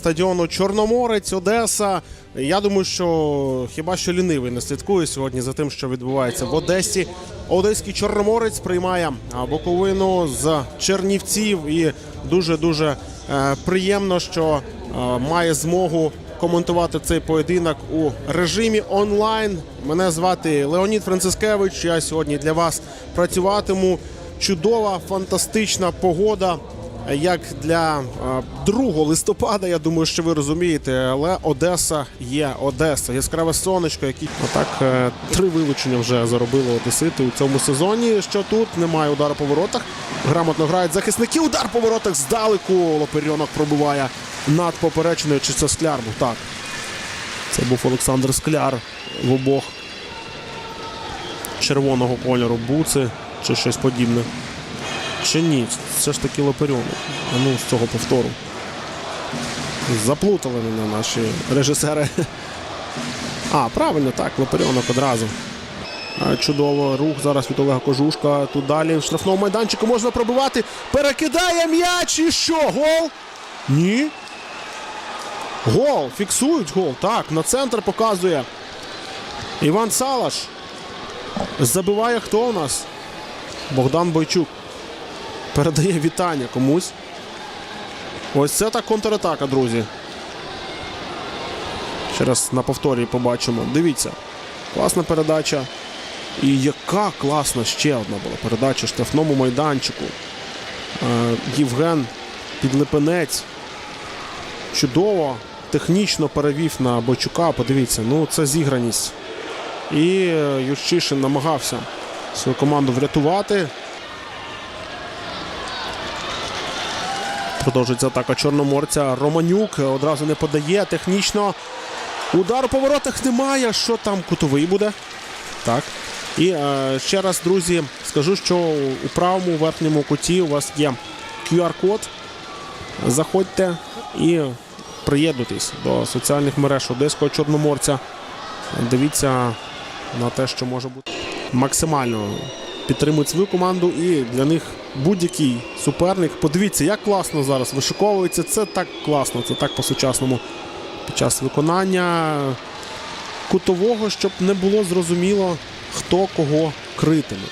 Стадіону Чорноморець, Одеса. Я думаю, що хіба що лінивий не слідкує сьогодні за тим, що відбувається в Одесі. Одеський Чорноморець приймає а, Буковину з Чернівців, і дуже дуже приємно, що е, має змогу коментувати цей поєдинок у режимі онлайн. Мене звати Леонід Францискевич. Я сьогодні для вас працюватиму. Чудова, фантастична погода як для е, 2 листопада, я думаю, що ви розумієте, але Одеса є Одеса. Яскраве сонечко, які отак е, три вилучення вже заробили Одесити у цьому сезоні. Що тут немає удару по воротах. Грамотно грають захисники. Удар по воротах здалеку. Лоперйонок пробиває над поперечною. Чи це скляр був? Так. Це був Олександр Скляр в обох червоного кольору буци чи щось подібне. Чи ні? Все ж таки Лоперьонок. Ну, з цього повтору. Заплутали мене наші режисери. А, правильно, так, Лоперьонок одразу. Чудово, рух зараз від Олега Кожушка. Тут далі в штрафному майданчику можна пробивати. Перекидає м'яч і що? Гол? Ні. Гол. Фіксують гол. Так, на центр показує. Іван Салаш. Забиває хто у нас? Богдан Бойчук передає вітання комусь. Ось це так контратака, друзі. Ще раз на повторі побачимо. Дивіться. Класна передача. І яка класна ще одна була передача штрафному майданчику. Е, Євген Підлипенець. Чудово, технічно перевів на Бойчука. Подивіться, ну це зіграність. І е, Юрчишин намагався свою команду врятувати. Продовжується атака Чорноморця. Романюк одразу не подає. Технічно. Удару по воротах немає. Що там кутовий буде? Так. І е, ще раз, друзі, скажу, що у правому верхньому куті у вас є QR-код. Заходьте і приєднуйтесь до соціальних мереж Одеського Чорноморця. Дивіться на те, що може бути максимально підтримують свою команду і для них будь-який суперник. Подивіться, як класно зараз вишиковується. Це так класно, це так по-сучасному під час виконання кутового, щоб не було зрозуміло, хто кого критиме.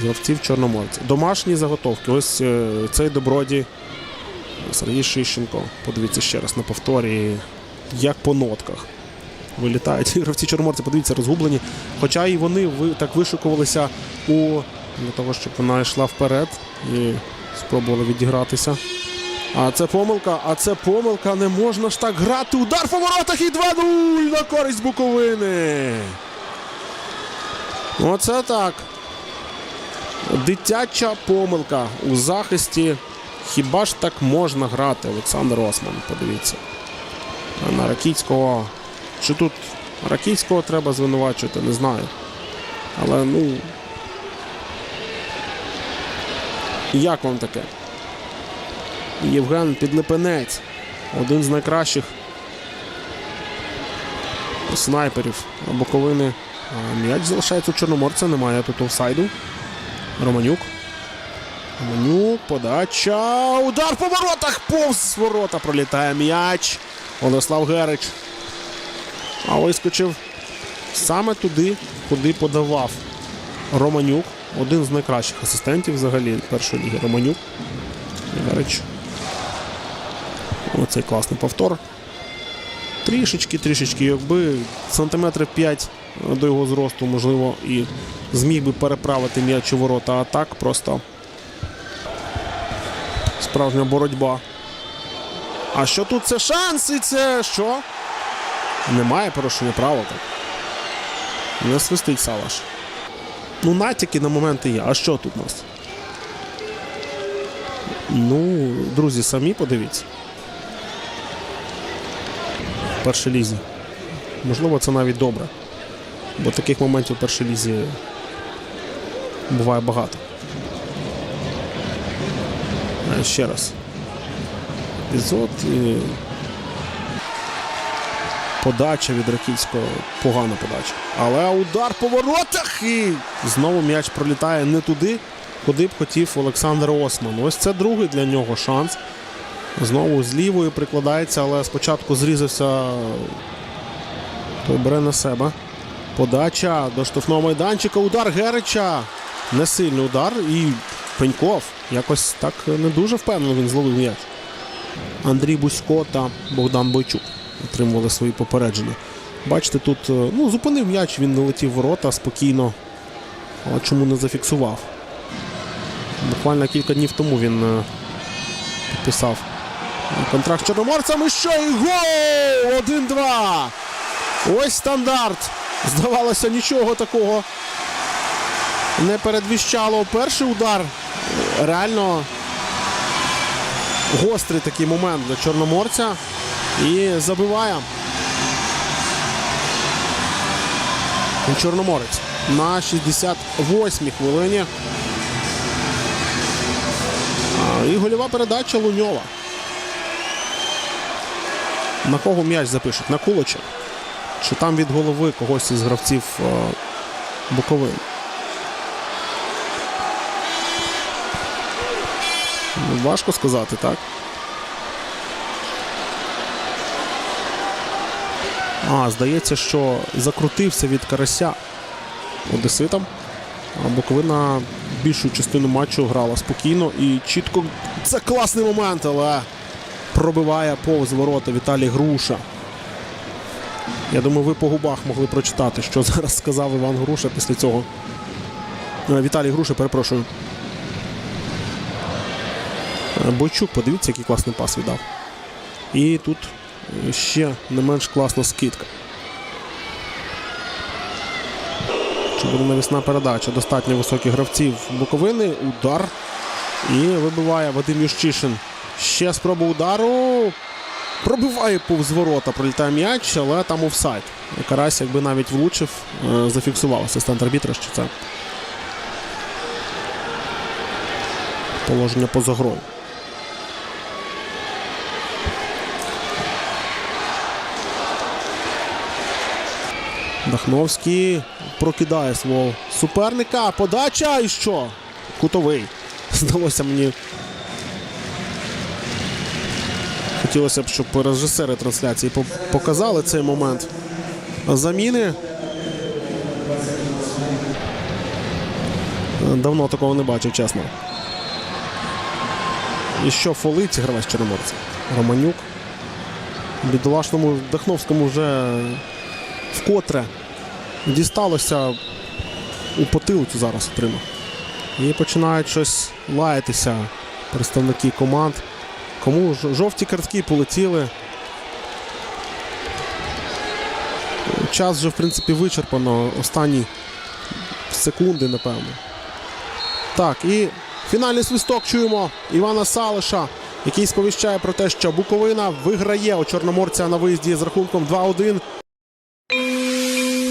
Гравців Чорноморця. Домашні заготовки. Ось е, цей доброді Сергій Шищенко. Подивіться ще раз на повторі, як по нотках. Вилітають гравці Чорноморця, подивіться, розгублені. Хоча і вони так вишикувалися у для того, щоб вона йшла вперед і спробували відігратися. А це помилка, а це помилка. Не можна ж так грати. Удар по воротах і 2-0 на користь Буковини. Оце так. Дитяча помилка у захисті. Хіба ж так можна грати? Олександр Осман, подивіться. На Ракійського. Чи тут Ракійського треба звинувачувати, не знаю. Але ну. Як вам таке? Євген Підлипенець. Один з найкращих снайперів Буковини. М'яч залишається у Чорноморця, немає тут офсайду. Романюк. Романюк, подача. Удар по воротах! Повз ворота пролітає м'яч. Олеслав Герич. А вискочив саме туди, куди подавав Романюк. Один з найкращих асистентів взагалі першої ліги Романюк. Оцей класний повтор. Трішечки, трішечки, якби сантиметрів 5 до його зросту, можливо, і зміг би переправити м'яч у ворота, а так просто справжня боротьба. А що тут це шанс і це що? Немає порушення правил так. Не свистить Салаш. Ну, натяки на моменти є. А що тут у нас? Ну, друзі, самі подивіться. Першій лізі. Можливо, це навіть добре. Бо таких моментів в першій лізі буває багато. Е, Ще раз. Епізод. І... Подача від Раківського. Погана подача. Але удар по воротах і знову м'яч пролітає не туди, куди б хотів Олександр Осман. Ось це другий для нього шанс. Знову з лівою прикладається, але спочатку зрізався. Той бере на себе. Подача до штрафного майданчика. Удар Герича. Несильний удар. І Пеньков якось так не дуже впевнено він зловив м'яч. Андрій Бусько та Богдан Бойчук отримували свої попередження. Бачите, тут е, ну, зупинив м'яч, він не летів ворота спокійно. Але чому не зафіксував? Буквально кілька днів тому він е, підписав контракт з чорноморцем. І що? І гол! 1-2! Ось стандарт. Здавалося, нічого такого не передвіщало. Перший удар реально гострий такий момент для чорноморця. І забиває. Чорноморець на 68-й хвилині. І гольова передача Луньова. На кого м'яч запишуть? На Кулича. Чи там від голови когось із гравців е, Буковини? Ну, Важко сказати, так? А, здається, що закрутився від карася Одеситам. Буковина більшу частину матчу грала спокійно і чітко. Це класний момент, але пробиває повз ворота Віталій Груша. Я думаю, ви по губах могли прочитати, що зараз сказав Іван Груша після цього. Е, Віталій Груша, перепрошую. Бойчук, подивіться, який класний пас віддав. І тут ще не менш класна скидка. Чи буде навісна передача? Достатньо високих гравців Буковини. Удар. І вибиває Вадим Ющишин. Ще спроба удару. Пробиває повз ворота, пролітає м'яч, але там офсайд. Карась, якби навіть влучив, е, зафіксував асистент арбітра, що це положення поза грою. Дахновський прокидає свого суперника. Подача і що? Кутовий. Здалося мені. Хотілося б, щоб режисери трансляції показали цей момент. Заміни. Давно такого не бачив, чесно. І що фолить гравець Чорноморця? Романюк. Бідолашному Дахновському вже вкотре дісталося у потилицю зараз отримав. І починають щось лаятися представники команд. Кому жовті картки полетіли. Час вже, в принципі, вичерпано. Останні секунди, напевно. Так, і фінальний свисток чуємо Івана Салиша, який сповіщає про те, що Буковина виграє у Чорноморця на виїзді з рахунком 2-1.